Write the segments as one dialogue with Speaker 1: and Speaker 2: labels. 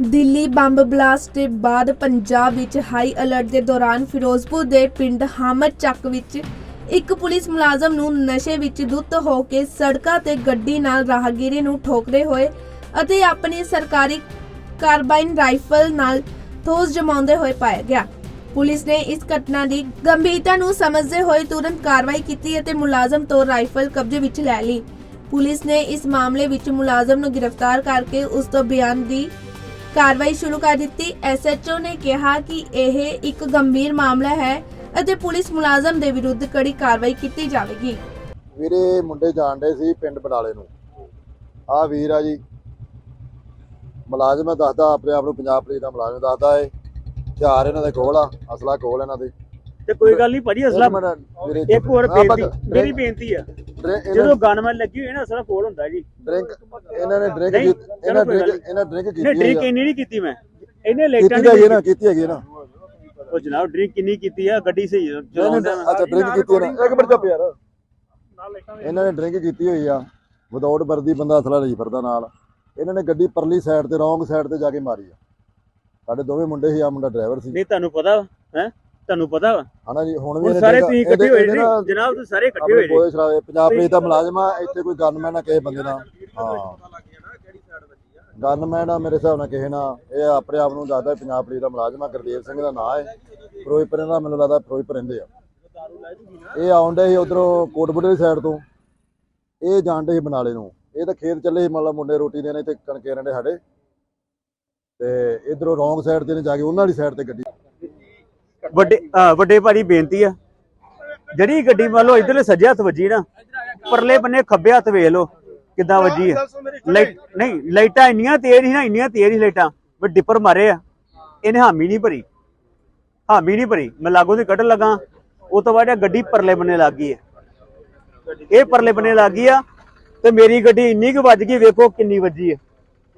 Speaker 1: Delhi bomb blast ਦੇ ਬਾਅਦ ਪੰਜਾਬ ਵਿੱਚ ਹਾਈ ਅਲਰਟ ਦੇ ਦੌਰਾਨ ਫਿਰੋਜ਼ਪੁਰ ਦੇ ਪਿੰਡ ਹਾਮਦ ਚੱਕ ਵਿੱਚ ਇੱਕ ਪੁਲਿਸ ਮੁਲਾਜ਼ਮ ਨੂੰ ਨਸ਼ੇ ਵਿੱਚ ਧੁੱਤ ਹੋ ਕੇ ਸੜਕਾਂ ਤੇ ਗੱਡੀ ਨਾਲ ਰਾਹਗੀਰੀ ਨੂੰ ਠੋਕਦੇ ਹੋਏ ਅਤੇ ਆਪਣੀ ਸਰਕਾਰੀ ਕਾਰਬਾਈਨ ਰਾਈਫਲ ਨਾਲ ਠੋਸ ਜਮਾਉਂਦੇ ਹੋਏ ਪਾਇਆ ਗਿਆ। ਪੁਲਿਸ ਨੇ ਇਸ ਘਟਨਾ ਦੀ ਗੰਭੀਰਤਾ ਨੂੰ ਸਮਝਦੇ ਹੋਏ ਤੁਰੰਤ ਕਾਰਵਾਈ ਕੀਤੀ ਅਤੇ ਮੁਲਾਜ਼ਮ ਤੋਂ ਰਾਈਫਲ ਕਬਜ਼ੇ ਵਿੱਚ ਲੈ ਲਈ। ਪੁਲਿਸ ਨੇ ਇਸ ਮਾਮਲੇ ਵਿੱਚ ਮੁਲਾਜ਼ਮ ਨੂੰ ਗ੍ਰਿਫਤਾਰ ਕਰਕੇ ਉਸ ਤੋਂ ਬਿਆਨ ਦੀ ਕਾਰਵਾਈ ਸ਼ੁਰੂ ਕਰ ਦਿੱਤੀ। ਐਸਐਚਓ ਨੇ ਕਿਹਾ ਕਿ ਇਹ ਇੱਕ ਗੰਭੀਰ ਮਾਮਲਾ ਹੈ ਅਤੇ ਪੁਲਿਸ ਮੁਲਾਜ਼ਮ ਦੇ ਵਿਰੁੱਧ ਕੜੀ ਕਾਰਵਾਈ ਕੀਤੀ ਜਾਵੇਗੀ।
Speaker 2: ਵੀਰੇ ਮੁੰਡੇ ਜਾਣਦੇ ਸੀ ਪਿੰਡ ਬਡਾਲੇ ਨੂੰ। ਆ ਵੀਰ ਆ ਜੀ। ਮੁਲਾਜ਼ਮ ਦੱਸਦਾ ਆਪਣੇ ਆਪ ਨੂੰ ਪੰਜਾਬ ਪੁਲਿਸ ਦਾ ਮੁਲਾਜ਼ਮ ਦੱਸਦਾ ਏ ਹਥਿਆਰ ਇਹਨਾਂ ਦੇ ਕੋਲ ਆ ਅਸਲਾ ਕੋਲ ਇਹਨਾਂ ਦੇ।
Speaker 3: ਤੇ ਕੋਈ ਗੱਲ ਨਹੀਂ ਭਾਜੀ ਅਸਲਾ
Speaker 2: ਇੱਕ
Speaker 3: ਹੋਰ ਬੇਨਤੀ ਮੇਰੀ ਬੇਨਤੀ ਆ। ਜਦੋਂ ਗਨਮੈਨ ਲੱਗੀ ਹੋਈ ਨਾ ਅਸਲਾ ਕੋਲ ਹੁੰਦਾ ਜੀ।
Speaker 2: ਡਰਿੰਕ ਇਹਨਾਂ ਨੇ ਡਰਿੰਕ ਇਹਨਾਂ ਡਰਿੰਕ ਇਹਨਾਂ ਡਰਿੰਕ ਕੀਤੀ
Speaker 3: ਨਹੀਂ
Speaker 2: ਹੋਈ
Speaker 3: ਡਰਿੰਕ। ਇੰਨੀ ਨਹੀਂ ਕੀਤੀ ਮੈਂ। ਇਹਨੇ ਲੇਟਾਂ
Speaker 2: ਕੀਤੀ ਹੈਗੀ ਨਾ ਕੀਤੀ ਹੈਗੀ ਨਾ।
Speaker 3: ਉਹ ਜਨਾਬ ਡਰਿੰਕ ਕਿੰਨੀ ਕੀਤੀ ਆ ਗੱਡੀ ਸਹੀ ਚਲਾਉਂਦਾ
Speaker 2: ਅੱਛਾ ਡਰਿੰਕ ਕੀਤੀ ਹੈ ਨਾ। ਇੱਕ ਮਿੰਟ ਚੁੱਪ ਯਾਰ। ਇਹਨਾਂ ਨੇ ਡਰਿੰਕ ਕੀਤੀ ਹੋਈ ਆ। ਵਿਦਆਊਟ ਵਰਦੀ ਬੰਦਾ ਅਸਲਾ ਲਈ ਫਿਰਦਾ ਨਾਲ। ਇਹਨਾਂ ਨੇ ਗੱਡੀ ਪਰਲੀ ਸਾਈਡ ਤੇ ਰੋਂਗ ਸਾਈਡ ਤੇ ਜਾ ਕੇ ਮਾਰੀ ਆ। ਸਾਡੇ ਦੋਵੇਂ ਮੁੰਡੇ ਸੀ ਆ ਮੁੰਡਾ ਡਰਾਈਵਰ ਸੀ।
Speaker 3: ਨਹੀਂ ਤੁਹਾਨੂੰ ਪਤਾ ਹੈ? ਤੁਹਾਨੂੰ ਪਤਾ ਵਾ।
Speaker 2: ਹਨਾ ਜੀ ਹੁਣ ਵੀ
Speaker 3: ਹੁਣ ਸਾਰੇ ਤੁਸੀਂ ਇਕੱਠੇ ਹੋਏ ਜੀ ਜਨਾਬ ਤੁਸੀਂ ਸਾਰੇ ਇਕੱਠੇ ਹੋਏ ਜੀ
Speaker 2: ਬੋਏ ਸ਼ਰਾਵੇ ਪੰਜਾਬ ਪੁਲਿਸ ਦਾ ਮੁਲਾਜ਼ਮ ਆ ਇੱਥੇ ਕੋਈ ਗਨਮੈਨ ਆ ਕਿਸੇ ਬੰਦੇ ਨਾਲ ਹਾਂ। ਗਨਮੈਨ ਆ ਮੇਰੇ ਹਿਸਾਬ ਨਾਲ ਕਿਸੇ ਨਾਲ। ਇਹ ਆਪਣੇ ਆਪ ਨੂੰ ਦੱਸਦਾ ਪੰਜਾਬ ਪੁਲਿਸ ਦਾ ਮੁਲਾਜ਼ਮ ਆ ਗੁਰਦੇਵ ਸਿੰਘ ਦਾ ਨਾਂ ਹੈ ਫਿਰੋਜ਼ਪੁਰ ਦਾ ਮੈਨੂੰ ਲੱਗਦਾ ਫਿਰੋਜ਼ਪੁਰ ਰਹਿੰਦੇ ਆ। ਇਹ ਆਉਂਦੇ ਸੀ ਉਧਰੋਂ ਕੋਟਬੁੱਢੇ ਦੀ ਸਾਈਡ ਤੋਂ। ਇਹ ਜਾਣਦੇ ਸੀ ਬਨਾਲੇ ਨੂੰ। ਇਹ ਤਾਂ ਖੇਤ ਚੱਲੇ ਸੀ ਮਤਲਬ ਮੁੰਡੇ ਰੋਟੀ ਦੇਣੇ ਤੇ ਕਣਕੇ ਰਹਿੰਦੇ ਸਾਡੇ। ਤੇ ਇਧਰੋਂ ਰੋਂਗ ਸਾਈਡ ਤੇ ਨੇ ਜਾ ਕੇ ਉਹਨਾਂ ਵਾਲੀ ਸਾਈਡ ਤੇ ਗੱਡੀ
Speaker 3: ਵੱਡੇ ਅਹ ਵੱਡੇ ਭਾਜੀ ਬੇਨਤੀ ਆ। ਜਿਹੜੀ ਗੱਡੀ ਮੰਨ ਲਓ ਇਧਰਲੇ ਸੱਜੇ ਹੱਥ ਵੱਜੀ ਨਾ ਪਰਲੇ ਬੰਨੇ ਖੱਬੇ ਹੱਥ ਵੇਖ ਲਓ ਕਿੱਦਾਂ ਵੱਜੀ ਆ। ਲਾਈਟ ਨਹੀਂ ਲਾਈਟਾਂ ਇੰਨੀਆਂ ਤੇਜ਼ ਸੀ ਨਾ ਇੰਨੀਆਂ ਤੇਜ਼ ਸੀ ਲਾਈਟਾਂ ਵੀ ਡਿੱਪਰ ਮਾਰੇ ਆ। ਇਹਨੇ ਹਾਮੀ ਨਹੀਂ ਭਰੀ। ਹਾਮੀ ਨਹੀਂ ਭਰੀ। ਮੈਂ ਲਾਗੋਂ ਦੀ ਕੱਢਣ ਲੱਗਾ ਉਹ ਤੋਂ ਬਾਅਦ ਇਹ ਗੱਡੀ ਪਰਲੇ ਬੰਨੇ ਲੱਗ ਗਈ ਹੈ ਇਹ ਪਰਲੇ ਬੰਨੇ ਲੱਗ ਗਈ ਆ ਤੇ ਮੇਰੀ ਗੱਡੀ ਇੰਨੀ ਕੁ ਵੱਜ ਗਈ ਵੇਖੋ ਕਿੰਨੀ ਵੱਜੀ ਹੈ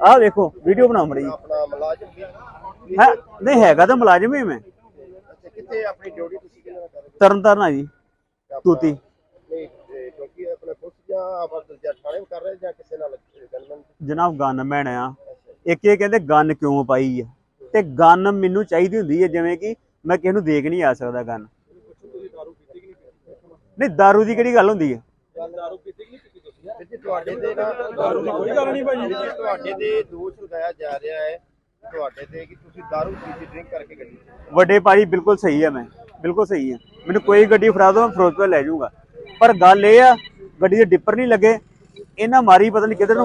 Speaker 3: ਆਹ ਵੇਖੋ ਵੀਡੀਓ ਬਣਾਉ ਮੜੀ
Speaker 2: ਆਪਣਾ ਮੁਲਾਜ਼ਮ
Speaker 3: ਹੈ? ਨਹੀਂ ਹੈਗਾ ਤਾਂ ਮੁਲਾਜ਼ਮ ਹੀ ਮੈਂ।
Speaker 2: ਕਿੱਥੇ ਆਪਣੀ ਡਿਊਟੀ ਤੁਸੀਂ ਕਿਹਨਾਂ ਕਰ
Speaker 3: ਤਰਨ ਤਾਰਨ ਆ ਜੀ ਤੂਤੀ
Speaker 2: ਨਹੀਂ ਕਿਉਂਕਿ ਆਪਣਾ ਪੁਲਿਸ ਜਾਂ ਆਵਾਜ਼ ਦਰਜਾ ਥਾਣੇ ਕਰ ਰਹੇ ਜਾਂ ਕਿਸੇ ਨਾਲ ਗਨਮੈਨ
Speaker 3: ਜਨਾਬ ਗਨਮੈਨ ਆ। ਇੱਕ ਇਹ ਕਹਿੰਦੇ ਗਨ ਕਿਉਂ ਪਾਈ ਆ? ਤੇ ਗਨ ਮੈਨੂੰ ਚਾਹੀਦੀ ਹੁੰਦੀ ਹੈ ਜਿਵੇਂ ਕਿ ਮੈਂ ਕਿਸੇ ਨੂੰ ਦੇਖ ਨਹੀਂ ਆ ਸਕਦਾ ਗਨ। ਨਹੀਂ दारू ਦੀ ਕਿਹੜੀ ਗੱਲ ਹੁੰਦੀ ਹੈ
Speaker 2: ਤੁਹਾਡੇ ਤੇ ਨਾ ਦਾਰੂ ਦੀ ਕੋਈ ਗੱਲ ਨਹੀਂ ਭਾਜੀ। ਤੁਹਾਡੇ ਤੇ ਦੋਸ਼ ਲਗਾਇਆ ਜਾ ਰਿਹਾ ਹੈ ਤੁਹਾਡੇ ਤੇ ਕਿ ਤੁਸੀਂ ਦਾਰੂ ਪੀਤੀ ਡਰਿੰਕ ਕਰਕੇ ਗੱਡੀ
Speaker 3: ਵੱਡੇ ਭਾਜੀ, ਬਿਲਕੁਲ ਸਹੀ ਹੈ ਮੈਂ। ਬਿਲਕੁਲ ਸਹੀ ਹੈ ਮੈਨੂੰ ਕੋਈ ਗੱਡੀ ਫੜਾ ਦੋ ਮੈਂ ਫਿਰੋਜ਼ਪੁਰ ਲੈ ਜਾਊਗਾ। ਪਰ ਗੱਲ ਇਹ ਆ, ਗੱਡੀ ਦੇ ਡਿੱਪਰ ਨਹੀਂ ਲੱਗੇ। ਇਹਨਾਂ ਮਾਰੀ ਪਤਾ ਨਹੀਂ ਕਿੱਧਰ ਨੂੰ